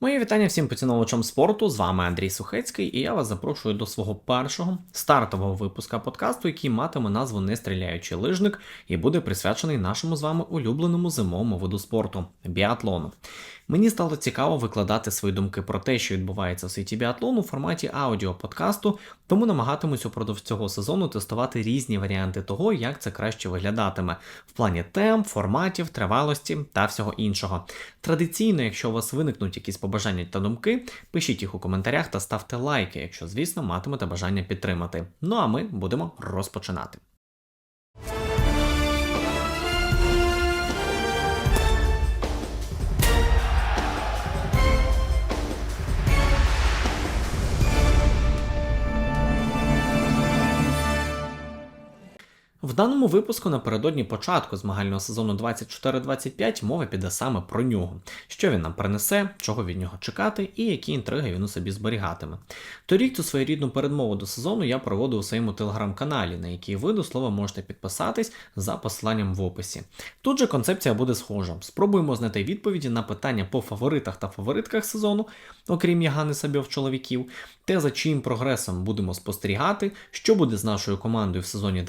Мої вітання всім поціновувачам спорту. З вами Андрій Сухецький, і я вас запрошую до свого першого стартового випуска подкасту, який матиме назву Не стріляючий лижник і буде присвячений нашому з вами улюбленому зимовому виду спорту біатлону. Мені стало цікаво викладати свої думки про те, що відбувається в світі біатлону у форматі аудіоподкасту, тому намагатимусь упродовж цього сезону тестувати різні варіанти того, як це краще виглядатиме в плані тем, форматів, тривалості та всього іншого. Традиційно, якщо у вас виникнуть якісь побажання та думки, пишіть їх у коментарях та ставте лайки, якщо, звісно, матимете бажання підтримати. Ну а ми будемо розпочинати. В даному випуску напередодні початку змагального сезону 24-25 мова піде саме про нього, що він нам принесе, чого від нього чекати і які інтриги він у собі зберігатиме. Торік цю своєрідну передмову до сезону я проводив у своєму телеграм-каналі, на який ви до слова можете підписатись за посиланням в описі. Тут же концепція буде схожа. Спробуємо знайти відповіді на питання по фаворитах та фаворитках сезону, окрім Ягани Сабьов чоловіків, те, за чиїм прогресом будемо спостерігати, що буде з нашою командою в сезоні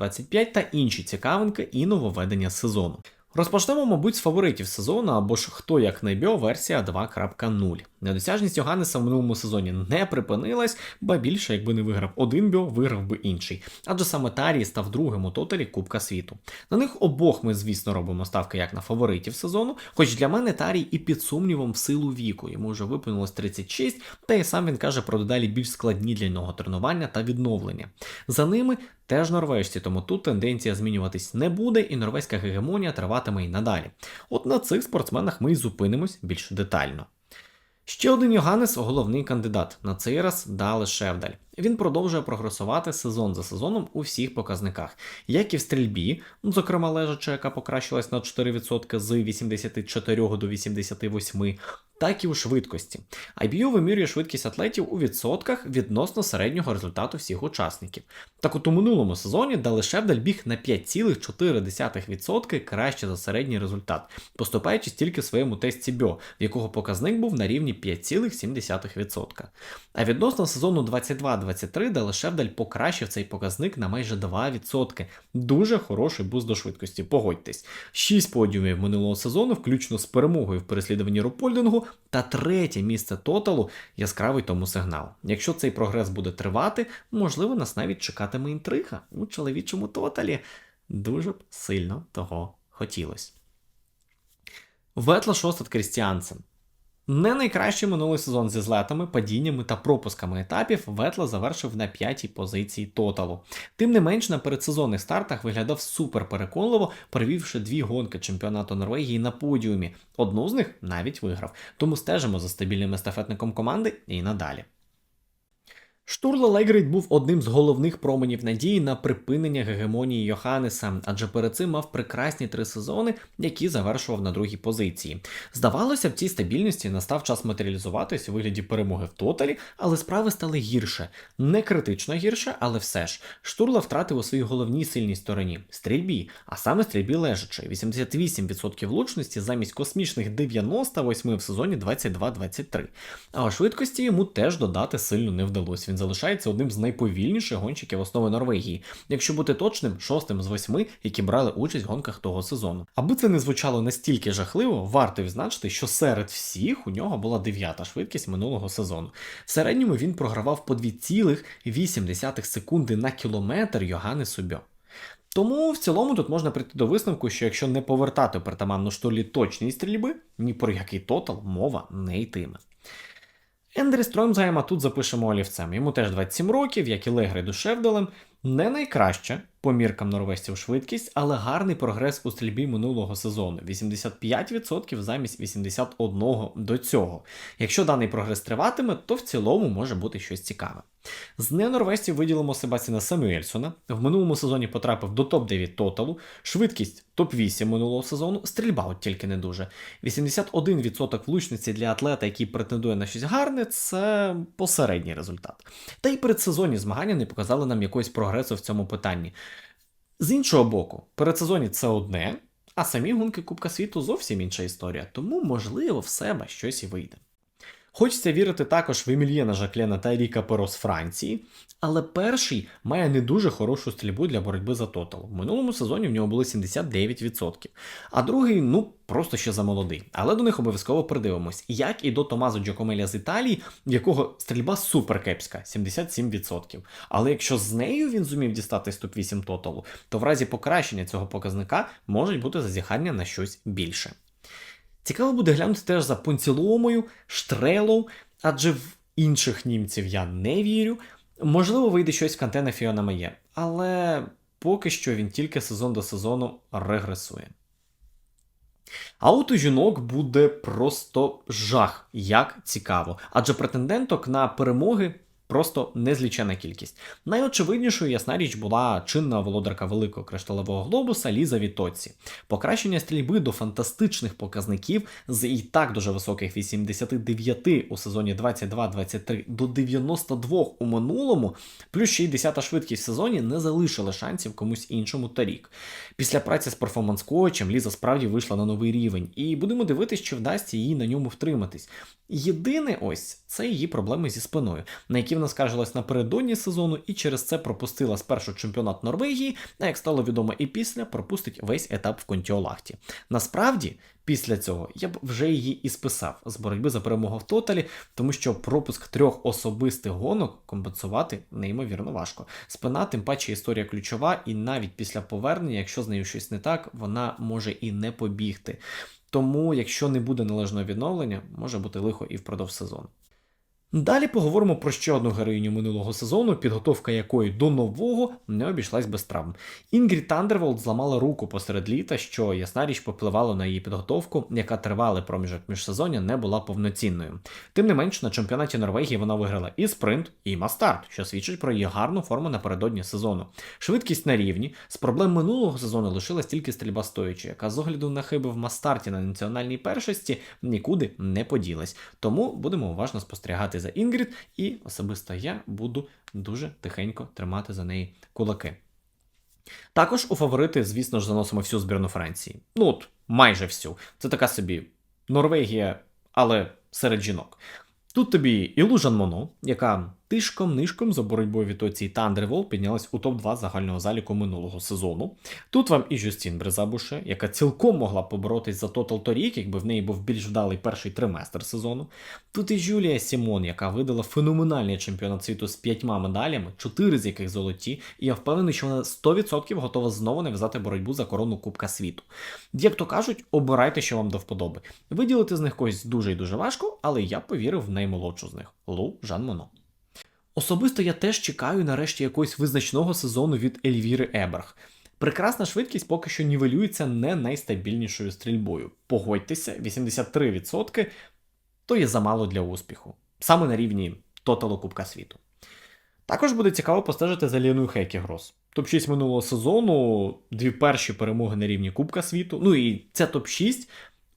24-25 та інші цікавинки і нововведення сезону. Розпочнемо, мабуть, з фаворитів сезону або ж хто як не бьо версія 2.0. Недосяжність Йоганнеса в минулому сезоні не припинилась, ба більше, якби не виграв один бьо, виграв би інший. Адже саме Тарій став другим у тоталі Кубка світу. На них обох ми, звісно, робимо ставки як на фаворитів сезону, хоч для мене Тарій і під сумнівом в силу віку. Йому вже виповнилось 36, та й сам він каже про дедалі більш складні для нього тренування та відновлення. За ними теж норвежці, тому тут тенденція змінюватись не буде, і норвезька гегемонія триватиме й надалі. От на цих спортсменах ми й зупинимось більш детально. Ще один Йоганнес головний кандидат. На цей раз Дали Шевдаль. Він продовжує прогресувати сезон за сезоном у всіх показниках, як і в стрільбі, ну, зокрема лежача, яка покращилась на 4% з 84 до 88, так і у швидкості. IBU вимірює швидкість атлетів у відсотках відносно середнього результату всіх учасників. Так от у минулому сезоні Далишевдаль біг на 5,4% краще за середній результат, поступаючись тільки в своєму тесті БьО, в якого показник був на рівні 5,7%. А відносно сезону 22-23 Дали покращив цей показник на майже 2%. Дуже хороший буст до швидкості, погодьтесь. 6 подіумів минулого сезону, включно з перемогою в переслідуванні Рупольдингу, та третє місце тоталу яскравий тому сигнал. Якщо цей прогрес буде тривати, можливо, нас навіть чекатиме інтрига у чоловічому тоталі. Дуже б сильно того хотілося. Ветла Шостат Крістіансен. Не найкращий минулий сезон зі злетами, падіннями та пропусками етапів Ветла завершив на п'ятій позиції тоталу. Тим не менш, на передсезонних стартах виглядав супер переконливо, провівши дві гонки чемпіонату Норвегії на подіумі. Одну з них навіть виграв. Тому стежимо за стабільним естафетником команди і надалі. Штурла Легрейд був одним з головних променів надії на припинення гегемонії Йоханнеса, адже перед цим мав прекрасні три сезони, які завершував на другій позиції. Здавалося, в цій стабільності настав час матеріалізуватись у вигляді перемоги в тоталі, але справи стали гірше. Не критично гірше, але все ж. Штурла втратив у своїй головній сильній стороні стрільбі, а саме стрільбі лежачої 88% влучності замість космічних 98 в сезоні 22-23. А у швидкості йому теж додати сильно не вдалося. Він залишається одним з найповільніших гонщиків основи Норвегії, якщо бути точним, шостим з восьми, які брали участь в гонках того сезону. Аби це не звучало настільки жахливо, варто відзначити, що серед всіх у нього була дев'ята швидкість минулого сезону. В середньому він програвав по 2,8 секунди на кілометр Йогани Субьо. Тому в цілому тут можна прийти до висновку, що якщо не повертати притаманну штолі точній стрільби, ні про який тотал мова не йтиме. Ендрі Стромзайма тут запишемо олівцем. Йому теж 27 років, як і Легри Душевделем, Не найкраще по міркам норвезців швидкість, але гарний прогрес у стрільбі минулого сезону 85% замість 81% до цього. Якщо даний прогрес триватиме, то в цілому може бути щось цікаве. З ненорвезців виділимо Себастіна Самюельсона. В минулому сезоні потрапив до топ-9 тоталу, швидкість топ-8 минулого сезону, стрільба от тільки не дуже. 81% влучниці для атлета, який претендує на щось гарне, це посередній результат. Та й передсезонні змагання не показали нам якогось прогресу в цьому питанні. З іншого боку, передсезоні це одне, а самі гонки Кубка світу зовсім інша історія, тому, можливо, в себе щось і вийде. Хочеться вірити також в Емільєна Жаклена та Ріка Перо з Франції, але перший має не дуже хорошу стрільбу для боротьби за тотал. В минулому сезоні в нього було 79%, а другий, ну, просто ще замолодий. Але до них обов'язково придивимось, як і до Томазо Джакомеля з Італії, в якого стрільба суперкепська 77%. Але якщо з нею він зумів дістати з топ-8 тоталу, то в разі покращення цього показника можуть бути зазіхання на щось більше. Цікаво буде глянути теж за Понціломою, Штрелов, адже в інших німців я не вірю. Можливо, вийде щось в Кантена Фіона Має, але поки що він тільки сезон до сезону регресує. А от у жінок буде просто жах, як цікаво, адже претенденток на перемоги просто незлічена кількість. Найочевиднішою, ясна річ, була чинна володарка великого кришталевого глобуса Ліза Вітоці. Покращення стрільби до фантастичних показників з і так дуже високих 89 у сезоні 22-23 до 92 у минулому, плюс ще й 10 швидкість в сезоні не залишили шансів комусь іншому торік. Після праці з перформанс-коучем Ліза справді вийшла на новий рівень, і будемо дивитися, чи вдасться їй на ньому втриматись. Єдине ось це її проблеми зі спиною, на які вона скаржилась напередодні сезону і через це пропустила спершу чемпіонат Норвегії, а як стало відомо і після, пропустить весь етап в Контіолахті. Насправді, після цього я б вже її і списав з боротьби за перемогу в тоталі, тому що пропуск трьох особистих гонок компенсувати неймовірно важко. Спина, тим паче історія ключова, і навіть після повернення, якщо з нею щось не так, вона може і не побігти. Тому, якщо не буде належного відновлення, може бути лихо і впродовж сезону. Далі поговоримо про ще одну героїню минулого сезону, підготовка якої до нового не обійшлась без травм. Інгрід Тандерволд зламала руку посеред літа, що ясна річ попливало на її підготовку, яка тривалий проміжок міжсезоння не була повноцінною. Тим не менш, на чемпіонаті Норвегії вона виграла і спринт, і мастарт, що свідчить про її гарну форму напередодні сезону. Швидкість на рівні з проблем минулого сезону лишилась тільки стрільба стоячи, яка з огляду на хиби в мастарті на національній першості нікуди не поділась. Тому будемо уважно спостерігати за Інгрід, і особисто я буду дуже тихенько тримати за неї кулаки. Також у фаворити, звісно ж, заносимо всю збірну Франції. Ну от, майже всю. Це така собі Норвегія, але серед жінок. Тут тобі і Лужан Моно, яка тишком-нишком за боротьбою від оцій Тандервол піднялась у топ-2 загального заліку минулого сезону. Тут вам і Жюстін Брезабуше, яка цілком могла поборотись за тотал торік, якби в неї був більш вдалий перший триместр сезону. Тут і Жюлія Сімон, яка видала феноменальний чемпіонат світу з п'ятьма медалями, чотири з яких золоті, і я впевнений, що вона 100% готова знову нав'язати боротьбу за корону Кубка світу. Як то кажуть, обирайте, що вам до вподоби. Виділити з них когось дуже і дуже важко, але я повірив в наймолодшу з них Лу Жан Моно. Особисто я теж чекаю нарешті якогось визначного сезону від Ельвіри Еберг. Прекрасна швидкість поки що нівелюється не найстабільнішою стрільбою. Погодьтеся, 83% то є замало для успіху, саме на рівні тоталу Кубка світу. Також буде цікаво постежити за Ліною Хекігрос. Топ-6 минулого сезону, дві перші перемоги на рівні Кубка світу. Ну і це топ-6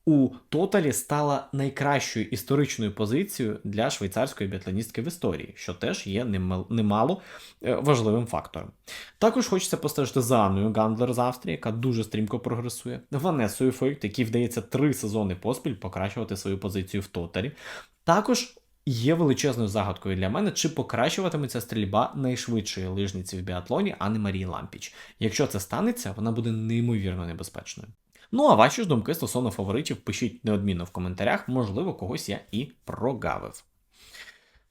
у тоталі стала найкращою історичною позицією для швейцарської біатлоністки в історії, що теж є немало е, важливим фактором. Також хочеться постежити за Анною Гандлер з Австрії, яка дуже стрімко прогресує, Ванесою Фойкт, який вдається три сезони поспіль покращувати свою позицію в тоталі. Також Є величезною загадкою для мене, чи покращуватиметься стрільба найшвидшої лижниці в біатлоні, а не Марії Лампіч. Якщо це станеться, вона буде неймовірно небезпечною. Ну а ваші ж думки стосовно фаворитів пишіть неодмінно в коментарях, можливо, когось я і прогавив.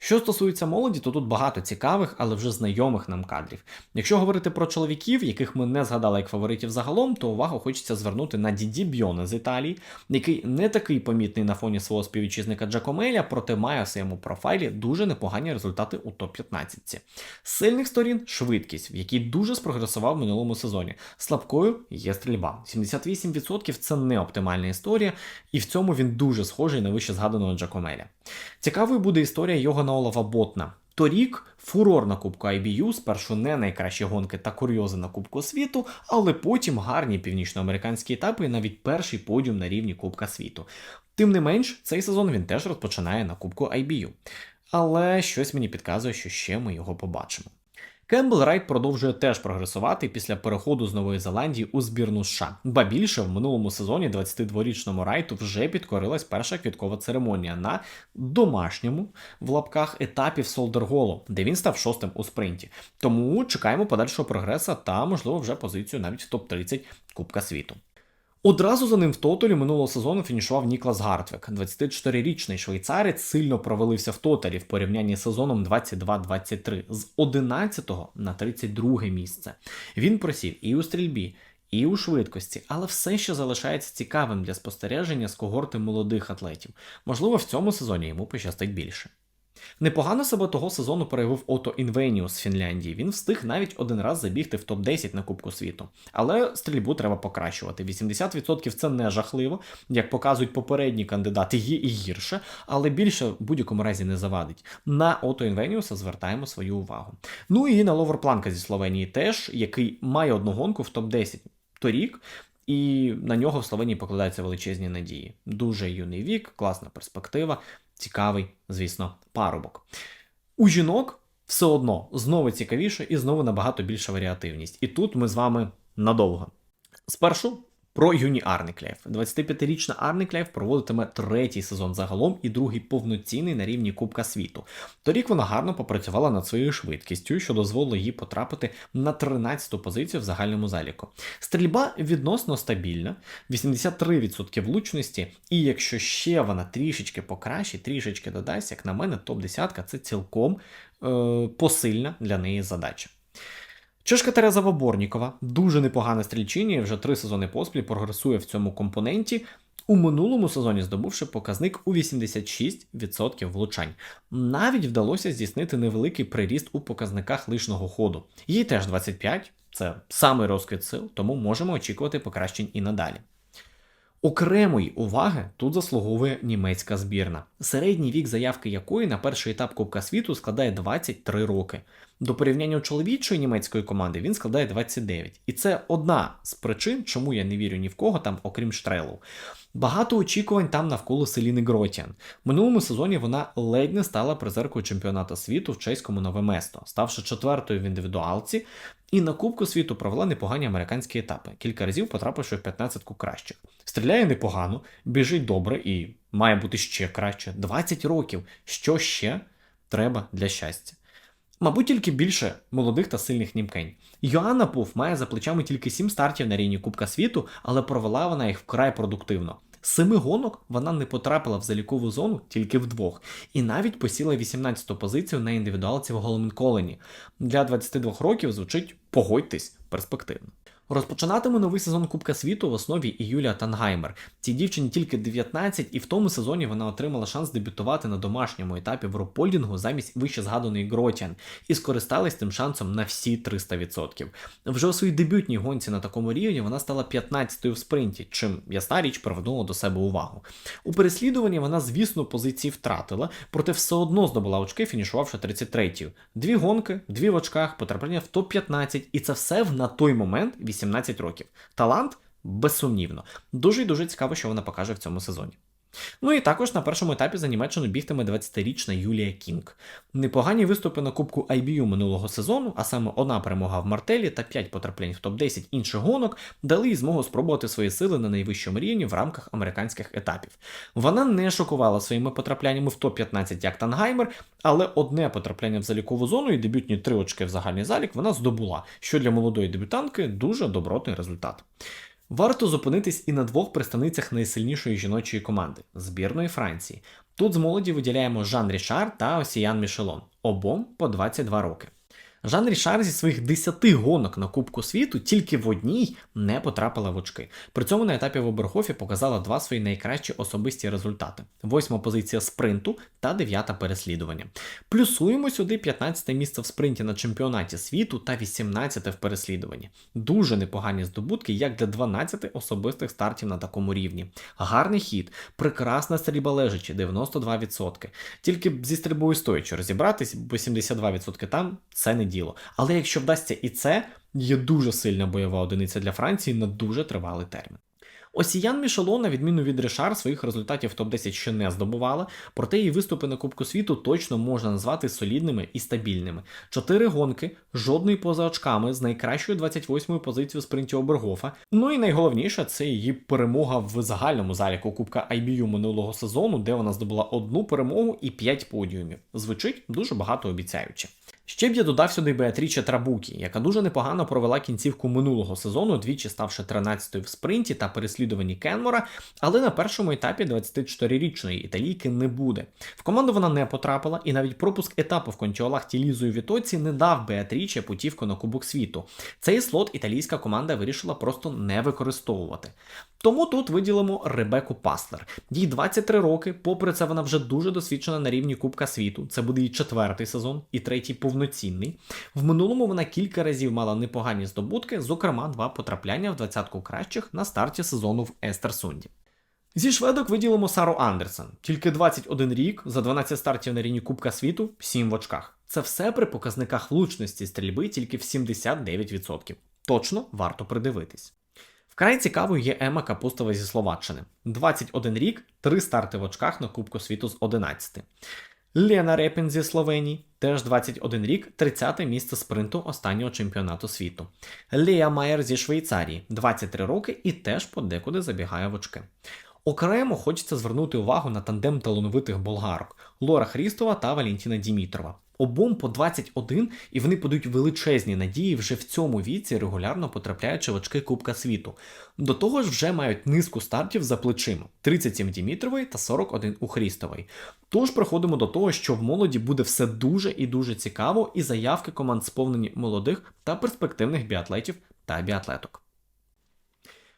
Що стосується молоді, то тут багато цікавих, але вже знайомих нам кадрів. Якщо говорити про чоловіків, яких ми не згадали як фаворитів загалом, то увагу хочеться звернути на Діді Бьона з Італії, який не такий помітний на фоні свого співвітчизника Джакомеля, проте має у своєму профайлі дуже непогані результати у топ-15. Сильних сторін швидкість, в якій дуже спрогресував в минулому сезоні. Слабкою є стрільба. 78% це не оптимальна історія, і в цьому він дуже схожий на вище згаданого Джакомеля. Цікавою буде історія Йогана Олафа Ботна. Торік фурор на Кубку IBU, спершу не найкращі гонки та курйози на Кубку світу, але потім гарні північноамериканські етапи і навіть перший подіум на рівні Кубка світу. Тим не менш, цей сезон він теж розпочинає на Кубку IBU. Але щось мені підказує, що ще ми його побачимо. Кембл Райт продовжує теж прогресувати після переходу з Нової Зеландії у збірну США. Ба більше в минулому сезоні 22-річному Райту вже підкорилась перша квіткова церемонія на домашньому в лапках етапі в Солдерголу, де він став шостим у спринті. Тому чекаємо подальшого прогреса та, можливо, вже позицію навіть в топ-30 Кубка світу. Одразу за ним в тоталі минулого сезону фінішував Ніклас Гартвек. 24-річний швейцарець сильно провалився в тоталі в порівнянні з сезоном 22-23 з 11 на 32 місце. Він просів і у стрільбі, і у швидкості, але все ще залишається цікавим для спостереження з когорти молодих атлетів. Можливо, в цьому сезоні йому пощастить більше. Непогано себе того сезону проявив Ото Інвеніус з Фінляндії. Він встиг навіть один раз забігти в топ-10 на Кубку світу. Але стрільбу треба покращувати. 80% це не жахливо, як показують попередні кандидати, є і гірше, але більше в будь-якому разі не завадить. На Ото Інвеніуса звертаємо свою увагу. Ну і на Ловер Планка зі Словенії теж, який має одну гонку в топ-10 торік. І на нього в Словенії покладаються величезні надії. Дуже юний вік, класна перспектива, цікавий, звісно, парубок. У жінок все одно знову цікавіше і знову набагато більша варіативність. І тут ми з вами надовго. Спершу про юні Арниклєв. 25-річна Арниклєв проводитиме третій сезон загалом і другий повноцінний на рівні Кубка світу. Торік вона гарно попрацювала над своєю швидкістю, що дозволило їй потрапити на 13-ту позицію в загальному заліку. Стрільба відносно стабільна, 83% влучності, і якщо ще вона трішечки покращить, трішечки додасть, як на мене, топ-10 це цілком е, посильна для неї задача. Чешка Тереза Ваборнікова дуже непогана стрільчиня, вже три сезони поспіль прогресує в цьому компоненті. У минулому сезоні здобувши показник у 86% влучань. Навіть вдалося здійснити невеликий приріст у показниках лишного ходу. Їй теж 25, це самий розквіт сил, тому можемо очікувати покращень і надалі. Окремої уваги тут заслуговує німецька збірна, середній вік заявки якої на перший етап Кубка світу складає 23 роки. До порівняння чоловічої німецької команди він складає 29. І це одна з причин, чому я не вірю ні в кого там, окрім Штрелу. Багато очікувань там навколо Селіни Гротіан. Минулому сезоні вона ледь не стала призеркою чемпіонату світу в чеському нове место, ставши четвертою в індивідуалці, і на Кубку світу провела непогані американські етапи, кілька разів потрапивши в 15-ку кращих. Стріляє непогано, біжить добре і має бути ще краще. 20 років. Що ще треба для щастя? Мабуть, тільки більше молодих та сильних німкень. Йоанна Пуф має за плечами тільки 7 стартів на рівні Кубка світу, але провела вона їх вкрай продуктивно. З Семи гонок вона не потрапила в залікову зону тільки вдвох, і навіть посіла 18-ту позицію на індивідуалці в Голоменколені. Для 22 років звучить погодьтесь перспективно. Розпочинатиме новий сезон Кубка світу в основі і Юлія Тангаймер. Цій дівчині тільки 19, і в тому сезоні вона отримала шанс дебютувати на домашньому етапі в Ропольдінгу замість вище згаданої Гротян і скористалась тим шансом на всі 300%. Вже у своїй дебютній гонці на такому рівні вона стала 15-ю в спринті, чим ясна річ привернула до себе увагу. У переслідуванні вона, звісно, позиції втратила, проте все одно здобула очки, фінішувавши 33-ю. Дві гонки, дві в очках, потрапляння в топ-15, і це все в на той момент 18 років. Талант безсумнівно. Дуже і дуже цікаво, що вона покаже в цьому сезоні. Ну і також на першому етапі за Німеччину бігтиме 20-річна Юлія Кінг. Непогані виступи на Кубку IBU минулого сезону, а саме одна перемога в Мартелі та 5 потраплянь в топ-10 інших гонок, дали їй змогу спробувати свої сили на найвищому рівні в рамках американських етапів. Вона не шокувала своїми потрапляннями в топ-15 як Тангаймер, але одне потрапляння в залікову зону і дебютні три очки в загальний залік вона здобула, що для молодої дебютантки дуже добротний результат. Варто зупинитись і на двох представницях найсильнішої жіночої команди збірної Франції. Тут з молоді виділяємо Жан Рішар та Осіян Мішелон, обом по 22 роки. Жан Рішар зі своїх 10 гонок на Кубку світу тільки в одній не потрапила в очки. При цьому на етапі в Оберхофі показала два свої найкращі особисті результати: восьма позиція спринту та дев'ята переслідування. Плюсуємо сюди 15 місце в спринті на чемпіонаті світу та 18 в переслідуванні. Дуже непогані здобутки, як для 12 особистих стартів на такому рівні. Гарний хід, прекрасна стрільба лежачі, 92%. Тільки зі стрільбою стоячи розібратись, бо 72% там це не діло. Але якщо вдасться і це, є дуже сильна бойова одиниця для Франції на дуже тривалий термін. Осіян Мішело, на відміну від Ришар, своїх результатів в топ-10 ще не здобувала, проте її виступи на Кубку світу точно можна назвати солідними і стабільними. Чотири гонки, жодної поза очками з найкращою 28-ю позицією спринті Обергофа. Ну і найголовніше це її перемога в загальному заліку Кубка IBU минулого сезону, де вона здобула одну перемогу і 5 подіумів. Звучить дуже багато обіцяюче. Ще б я додав сюди Беатріче Трабукі, яка дуже непогано провела кінцівку минулого сезону, двічі ставши 13-ю в спринті та переслідуванні Кенмора, але на першому етапі 24-річної італійки не буде. В команду вона не потрапила, і навіть пропуск етапу в Контіолахті Лізою Вітоці не дав Беатріче путівку на Кубок світу. Цей слот італійська команда вирішила просто не використовувати. Тому тут виділимо Ребеку Паслер. Їй 23 роки, попри це вона вже дуже досвідчена на рівні Кубка світу. Це буде її четвертий сезон і третій повноцінний. В минулому вона кілька разів мала непогані здобутки, зокрема, два потрапляння в двадцятку кращих на старті сезону в Естерсунді. Зі шведок виділимо Сару Андерсен. Тільки 21 рік, за 12 стартів на рівні Кубка світу, 7 в очках. Це все при показниках влучності стрільби тільки в 79%. Точно варто придивитись. Вкрай цікавою є Ема Капустова зі Словаччини. 21 рік, 3 старти в очках на Кубку світу з 11. Лена Репін зі Словенії, теж 21 рік, 30 місце спринту останнього чемпіонату світу. Лея Майер зі Швейцарії, 23 роки і теж подекуди забігає в очки. Окремо хочеться звернути увагу на тандем талановитих болгарок Лора Хрістова та Валентіна Дімітрова. Обом по 21, і вони подають величезні надії вже в цьому віці, регулярно потрапляючи в очки Кубка світу. До того ж, вже мають низку стартів за плечима: 37 Дімітрової та 41 у Хрістової. Тож приходимо до того, що в молоді буде все дуже і дуже цікаво, і заявки команд сповнені молодих та перспективних біатлетів та біатлеток.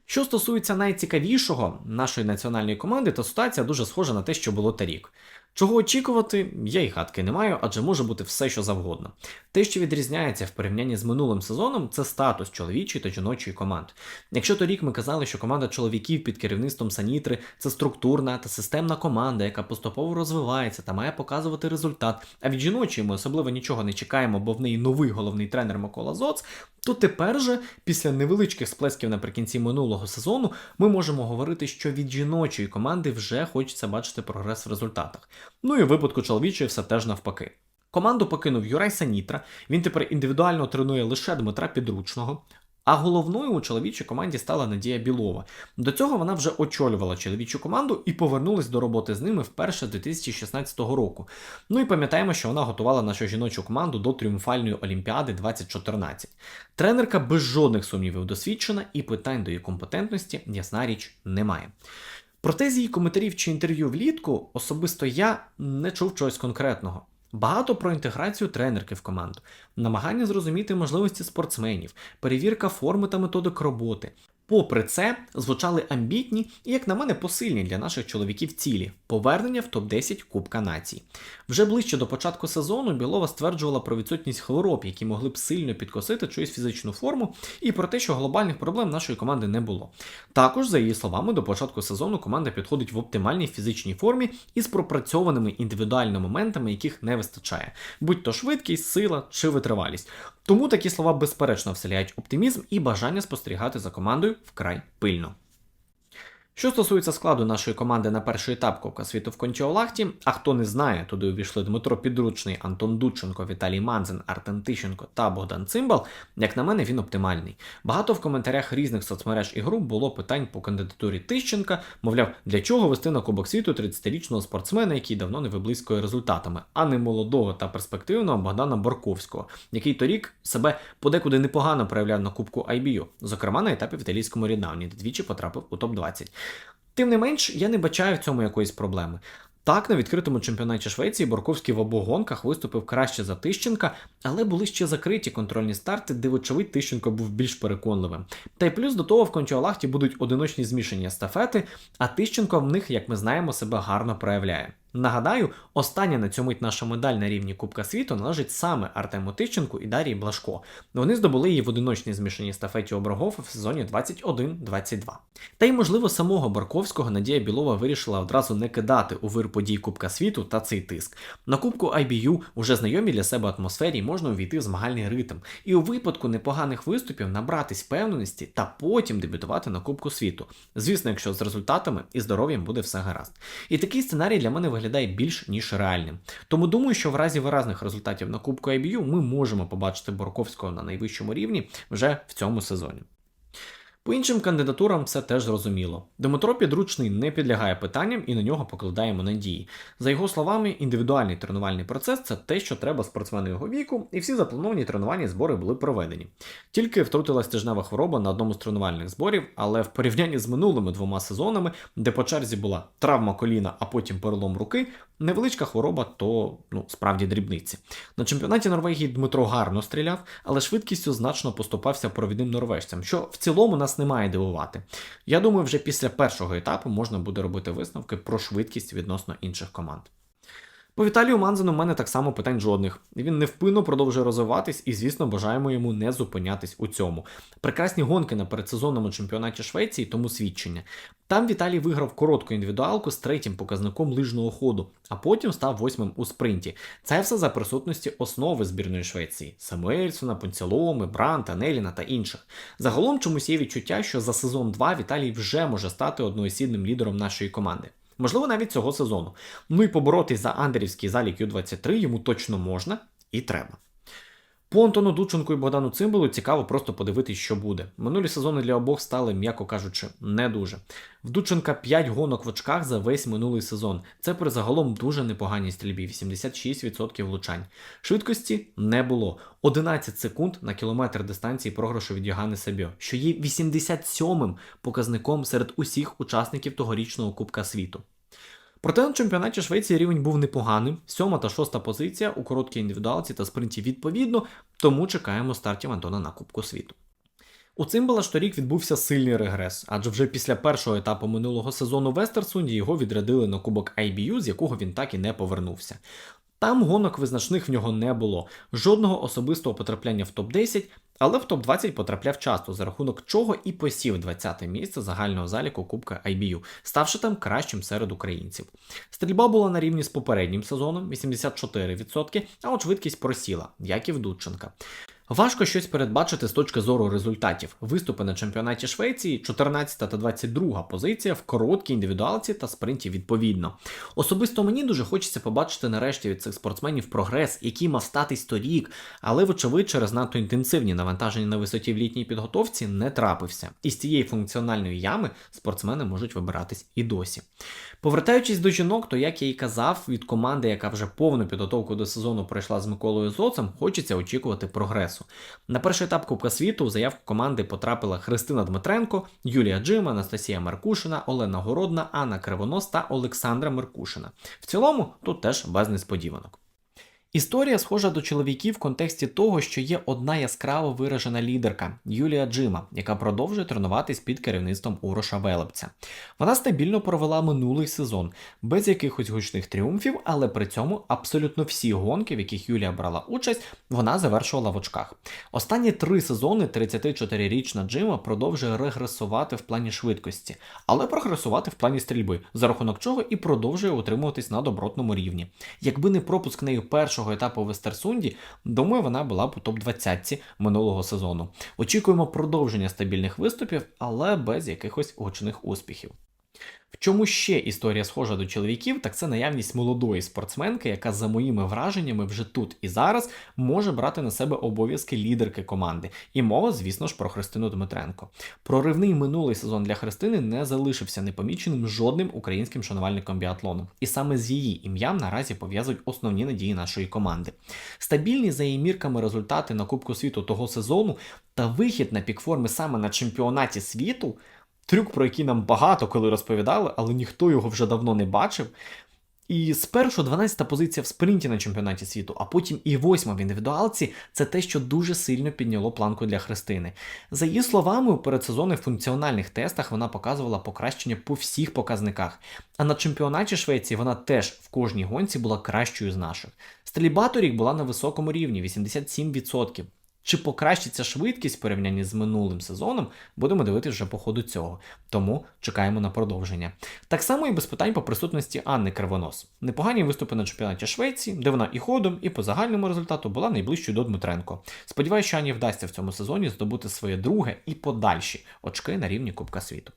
Що стосується найцікавішого нашої національної команди, то ситуація дуже схожа на те, що було торік. Чого очікувати, я й гадки не маю, адже може бути все, що завгодно. Те, що відрізняється в порівнянні з минулим сезоном, це статус чоловічої та жіночої команд. Якщо торік ми казали, що команда чоловіків під керівництвом Санітри це структурна та системна команда, яка поступово розвивається та має показувати результат, а від жіночої ми особливо нічого не чекаємо, бо в неї новий головний тренер Микола Зоц, то тепер же, після невеличких сплесків наприкінці минулого сезону, ми можемо говорити, що від жіночої команди вже хочеться бачити прогрес в результатах. Ну і в випадку чоловічої все теж навпаки. Команду покинув Юрай Санітра, він тепер індивідуально тренує лише Дмитра Підручного. А головною у чоловічій команді стала Надія Білова. До цього вона вже очолювала чоловічу команду і повернулась до роботи з ними вперше з 2016 року. Ну і пам'ятаємо, що вона готувала нашу жіночу команду до тріумфальної Олімпіади 2014. Тренерка без жодних сумнівів досвідчена і питань до її компетентності, ясна річ, немає. Проте з її коментарів чи інтерв'ю влітку особисто я не чув чогось конкретного. Багато про інтеграцію тренерки в команду, намагання зрозуміти можливості спортсменів, перевірка форми та методик роботи. Попри це, звучали амбітні і, як на мене, посильні для наших чоловіків цілі повернення в топ-10 Кубка націй. Вже ближче до початку сезону Білова стверджувала про відсутність хвороб, які могли б сильно підкосити чиюсь фізичну форму, і про те, що глобальних проблем нашої команди не було. Також, за її словами, до початку сезону команда підходить в оптимальній фізичній формі із пропрацьованими індивідуальними моментами, яких не вистачає, будь то швидкість, сила чи витривалість. Тому такі слова безперечно вселяють оптимізм і бажання спостерігати за командою вкрай пильно. Що стосується складу нашої команди на перший етап Кубка світу в Контіолахті, а хто не знає, туди увійшли Дмитро Підручний, Антон Дудченко, Віталій Манзин, Артем Тищенко та Богдан Цимбал, як на мене, він оптимальний. Багато в коментарях різних соцмереж і груп було питань по кандидатурі Тищенка, мовляв, для чого вести на Кубок світу 30-річного спортсмена, який давно не виблискує результатами, а не молодого та перспективного Богдана Борковського, який торік себе подекуди непогано проявляв на Кубку IBU, зокрема на етапі в італійському Ріднавні, де двічі потрапив у топ-20. Тим не менш, я не бачаю в цьому якоїсь проблеми. Так, на відкритому чемпіонаті Швеції Борковський в обох гонках виступив краще за Тищенка, але були ще закриті контрольні старти, де, вочевидь, Тищенко був більш переконливим. Та й плюс до того в Кончуалахті будуть одиночні змішані естафети, а Тищенко в них, як ми знаємо, себе гарно проявляє. Нагадаю, остання на цьому мить наша медаль на рівні Кубка світу належить саме Артему Тищенку і Дарії Блашко. Вони здобули її в одиночній змішаній естафеті обергов в сезоні 21-22. Та й, можливо, самого Барковського Надія Білова вирішила одразу не кидати у вир подій Кубка світу та цей тиск. На Кубку IBU уже знайомі для себе атмосфері можна увійти в змагальний ритм, і у випадку непоганих виступів набратись впевненості та потім дебютувати на Кубку світу. Звісно, якщо з результатами і здоров'ям буде все гаразд. І такий сценарій для мене виглядає більш ніж реальним. Тому думаю, що в разі виразних результатів на Кубку IBU ми можемо побачити Борковського на найвищому рівні вже в цьому сезоні. По іншим кандидатурам все теж зрозуміло. Дмитро Підручний не підлягає питанням і на нього покладаємо надії. За його словами, індивідуальний тренувальний процес це те, що треба спортсмену його віку, і всі заплановані тренувальні збори були проведені. Тільки втрутилась тижнева хвороба на одному з тренувальних зборів, але в порівнянні з минулими двома сезонами, де по черзі була травма коліна, а потім перелом руки, невеличка хвороба то ну справді дрібниці. На чемпіонаті Норвегії Дмитро гарно стріляв, але швидкістю значно поступався провідним норвежцям, що в цілому нас не має дивувати. Я думаю, вже після першого етапу можна буде робити висновки про швидкість відносно інших команд. По Віталію Манзену в мене так само питань жодних. Він невпинно продовжує розвиватись і, звісно, бажаємо йому не зупинятись у цьому. Прекрасні гонки на передсезонному чемпіонаті Швеції, тому свідчення. Там Віталій виграв коротку індивідуалку з третім показником лижного ходу, а потім став восьмим у спринті. Це все за присутності основи збірної Швеції: Самуельсона, Понцяломи, Бранта, Неліна та інших. Загалом чомусь є відчуття, що за сезон 2 Віталій вже може стати одноосідним лідером нашої команди. Можливо, навіть цього сезону. Ну і побороти за Андерівський залік Ю-23 йому точно можна і треба. По Антону Дученку і Богдану Цимбалу цікаво просто подивитись, що буде. Минулі сезони для обох стали, м'яко кажучи, не дуже. В Дученка 5 гонок в очках за весь минулий сезон. Це при загалом дуже непоганій стрільбі, 86% влучань. Швидкості не було. 11 секунд на кілометр дистанції програшу від Йогани Сабьо, що є 87-м показником серед усіх учасників тогорічного Кубка світу. Проте на чемпіонаті Швеції рівень був непоганим, сьома та шоста позиція у короткій індивідуалці та спринті відповідно, тому чекаємо стартів Антона на Кубку світу. У Цимбала ж торік відбувся сильний регрес, адже вже після першого етапу минулого сезону в Естерсунді його відрядили на кубок IBU, з якого він так і не повернувся. Там гонок визначних в нього не було, жодного особистого потрапляння в топ-10, але в топ-20 потрапляв часто, за рахунок чого і посів 20-те місце загального заліку Кубка IBU, ставши там кращим серед українців. Стрільба була на рівні з попереднім сезоном 84%, а от швидкість просіла, як і в Дудченка. Важко щось передбачити з точки зору результатів. Виступи на чемпіонаті Швеції, 14 та 22 позиція в короткій індивідуалці та спринті відповідно. Особисто мені дуже хочеться побачити нарешті від цих спортсменів прогрес, який мав статись торік, але, вочевидь, через надто інтенсивні навантаження на висоті в літній підготовці не трапився. І з цієї функціональної ями спортсмени можуть вибиратись і досі. Повертаючись до жінок, то як я і казав, від команди, яка вже повну підготовку до сезону пройшла з Миколою Зоцем, хочеться очікувати прогресу. На перший етап Кубка світу в заявку команди потрапила Христина Дмитренко, Юлія Джима, Анастасія Меркушина, Олена Городна, Анна Кривонос та Олександра Меркушина. В цілому тут теж без несподіванок. Історія схожа до чоловіків в контексті того, що є одна яскраво виражена лідерка Юлія Джима, яка продовжує тренуватись під керівництвом Уроша Велепця. Вона стабільно провела минулий сезон без якихось гучних тріумфів, але при цьому абсолютно всі гонки, в яких Юлія брала участь, вона завершувала в очках. Останні три сезони 34-річна Джима продовжує регресувати в плані швидкості, але прогресувати в плані стрільби, за рахунок чого і продовжує утримуватись на добротному рівні. Якби не пропуск нею першого етапу в Естерсунді, думаю, вона була б у топ-20 минулого сезону. Очікуємо продовження стабільних виступів, але без якихось гучних успіхів. В чому ще історія схожа до чоловіків, так це наявність молодої спортсменки, яка, за моїми враженнями, вже тут і зараз може брати на себе обов'язки лідерки команди. І мова, звісно ж, про Христину Дмитренко. Проривний минулий сезон для Христини не залишився непоміченим жодним українським шанувальником біатлону. І саме з її ім'ям наразі пов'язують основні надії нашої команди. Стабільні за її мірками результати на Кубку світу того сезону та вихід на пік форми саме на чемпіонаті світу. Трюк, про який нам багато коли розповідали, але ніхто його вже давно не бачив. І спершу 12-та позиція в спринті на чемпіонаті світу, а потім і восьма в індивідуалці це те, що дуже сильно підняло планку для Христини. За її словами, у передсезонних функціональних тестах вона показувала покращення по всіх показниках. А на чемпіонаті Швеції вона теж в кожній гонці була кращою з наших. Стрільба торік була на високому рівні 87%. Чи покращиться швидкість в порівнянні з минулим сезоном, будемо дивитися вже по ходу цього. Тому чекаємо на продовження. Так само і без питань по присутності Анни Кривонос. Непогані виступи на чемпіонаті Швеції, де вона і ходом, і по загальному результату була найближчою до Дмитренко. Сподіваюся, що Ані вдасться в цьому сезоні здобути своє друге і подальші очки на рівні Кубка світу.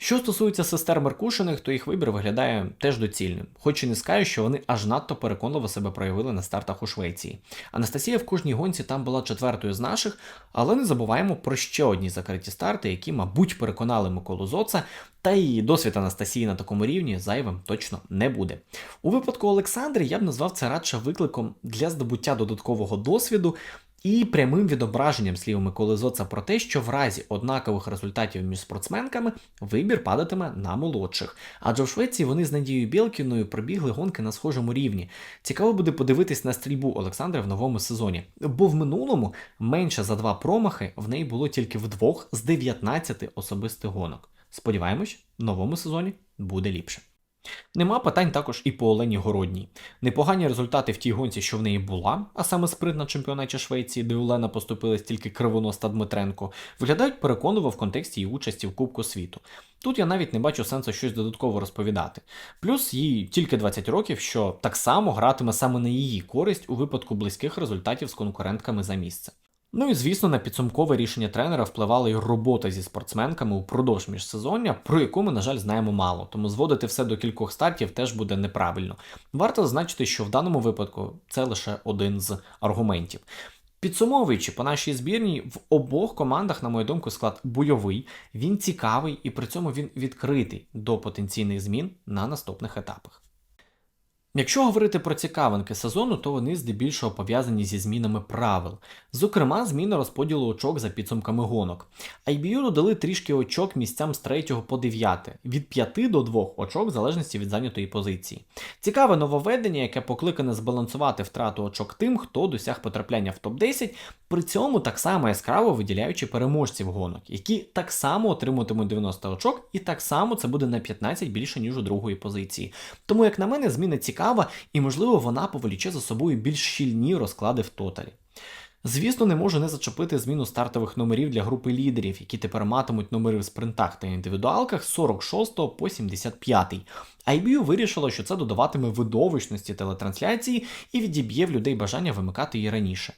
Що стосується сестер Меркушиних, то їх вибір виглядає теж доцільним, хоч і не скажу, що вони аж надто переконливо себе проявили на стартах у Швеції. Анастасія в кожній гонці там була четвертою з наших, але не забуваємо про ще одні закриті старти, які, мабуть, переконали Миколу Зоца, та і досвід Анастасії на такому рівні зайвим точно не буде. У випадку Олександри я б назвав це радше викликом для здобуття додаткового досвіду. І прямим відображенням слів Миколи Зоца про те, що в разі однакових результатів між спортсменками вибір падатиме на молодших. Адже в Швеції вони з Надією Білкіною пробігли гонки на схожому рівні. Цікаво буде подивитись на стрільбу Олександра в новому сезоні, бо в минулому менше за два промахи в неї було тільки в двох з 19 особистих гонок. Сподіваємось, в новому сезоні буде ліпше. Нема питань також і по Олені Городній. Непогані результати в тій гонці, що в неї була, а саме спринт на чемпіонаті Швеції, де Олена поступилась тільки Кривонос та Дмитренко, виглядають переконливо в контексті її участі в Кубку світу. Тут я навіть не бачу сенсу щось додатково розповідати. Плюс їй тільки 20 років, що так само гратиме саме на її користь у випадку близьких результатів з конкурентками за місце. Ну і звісно, на підсумкове рішення тренера впливала й робота зі спортсменками упродовж міжсезоння, про яку ми, на жаль, знаємо мало, тому зводити все до кількох стартів теж буде неправильно. Варто зазначити, що в даному випадку це лише один з аргументів. Підсумовуючи по нашій збірній, в обох командах, на мою думку, склад бойовий, він цікавий і при цьому він відкритий до потенційних змін на наступних етапах. Якщо говорити про цікавинки сезону, то вони здебільшого пов'язані зі змінами правил. Зокрема, зміна розподілу очок за підсумками гонок. IBU додали трішки очок місцям з 3 по 9, від 5 до 2 очок в залежності від зайнятої позиції. Цікаве нововведення, яке покликане збалансувати втрату очок тим, хто досяг потрапляння в топ-10, при цьому так само яскраво виділяючи переможців гонок, які так само отримуватимуть 90 очок, і так само це буде на 15 більше, ніж у другої позиції. Тому, як на мене, зміна цікава, і, можливо, вона повеліче за собою більш щільні розклади в тоталі. Звісно, не можу не зачепити зміну стартових номерів для групи лідерів, які тепер матимуть номери в спринтах та індивідуалках з 46 по 75. IBU вирішило, що це додаватиме видовищності телетрансляції і відіб'є в людей бажання вимикати її раніше.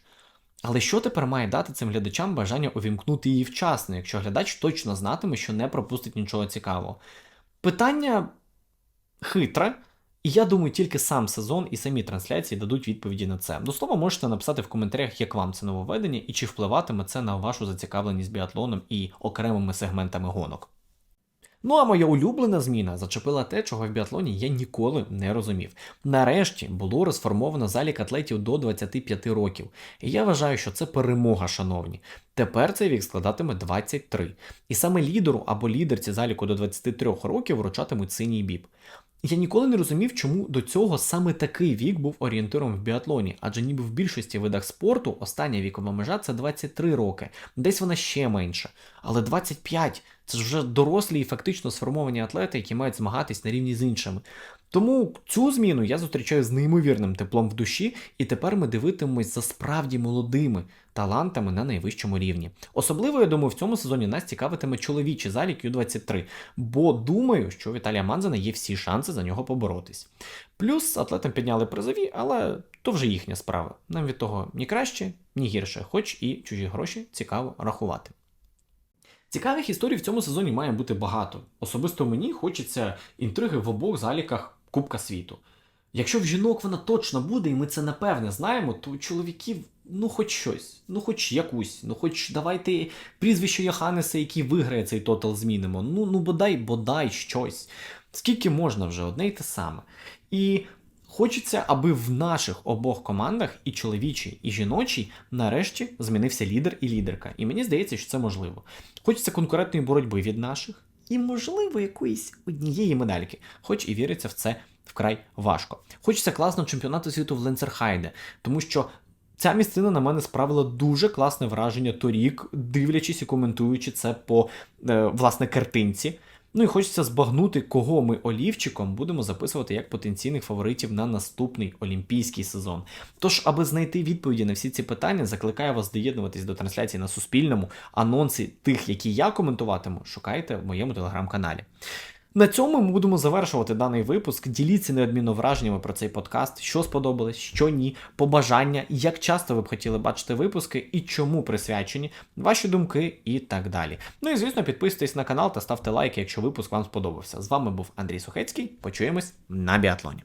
Але що тепер має дати цим глядачам бажання увімкнути її вчасно, якщо глядач точно знатиме, що не пропустить нічого цікавого? Питання хитре, і я думаю, тільки сам сезон і самі трансляції дадуть відповіді на це. До слова, можете написати в коментарях, як вам це нововведення і чи впливатиме це на вашу зацікавленість біатлоном і окремими сегментами гонок. Ну а моя улюблена зміна зачепила те, чого в біатлоні я ніколи не розумів. Нарешті було розформовано залік атлетів до 25 років, і я вважаю, що це перемога, шановні. Тепер цей вік складатиме 23. І саме лідеру або лідерці заліку до 23 років вручатимуть синій біб. Я ніколи не розумів, чому до цього саме такий вік був орієнтиром в біатлоні, адже ніби в більшості видах спорту остання вікова межа це 23 роки, десь вона ще менша. Але 25 це ж вже дорослі і фактично сформовані атлети, які мають змагатись на рівні з іншими. Тому цю зміну я зустрічаю з неймовірним теплом в душі, і тепер ми дивитимемось за справді молодими талантами на найвищому рівні. Особливо, я думаю, в цьому сезоні нас цікавитиме чоловічий залік Ю-23, бо думаю, що у Віталія Манзана є всі шанси за нього поборотись. Плюс атлетам підняли призові, але то вже їхня справа. Нам від того ні краще, ні гірше, хоч і чужі гроші цікаво рахувати. Цікавих історій в цьому сезоні має бути багато. Особисто мені хочеться інтриги в обох заліках Кубка світу. Якщо в жінок вона точно буде, і ми це напевне знаємо, то у чоловіків ну хоч щось, ну хоч якусь, ну хоч давайте прізвище Йоханнеса, який виграє цей тотал, змінимо. Ну ну бодай, бодай щось. Скільки можна вже одне й те саме. І хочеться, аби в наших обох командах, і чоловічій, і жіночій, нарешті змінився лідер і лідерка. І мені здається, що це можливо. Хочеться конкурентної боротьби від наших. і, можливо, якоїсь однієї медальки, хоч і віриться в це вкрай важко. Хочеться класного чемпіонату світу в Ленцерхайде, тому що Ця місцина на мене справила дуже класне враження торік, дивлячись і коментуючи це по е, власне картинці. Ну і хочеться збагнути, кого ми олівчиком будемо записувати як потенційних фаворитів на наступний олімпійський сезон. Тож, аби знайти відповіді на всі ці питання, закликаю вас доєднуватись до трансляції на Суспільному. Анонси тих, які я коментуватиму, шукайте в моєму телеграм-каналі. На цьому ми будемо завершувати даний випуск. Діліться неодмінно враженнями про цей подкаст, що сподобалось, що ні, побажання, як часто ви б хотіли бачити випуски і чому присвячені, ваші думки і так далі. Ну і звісно, підписуйтесь на канал та ставте лайки, якщо випуск вам сподобався. З вами був Андрій Сухецький. Почуємось на біатлоні.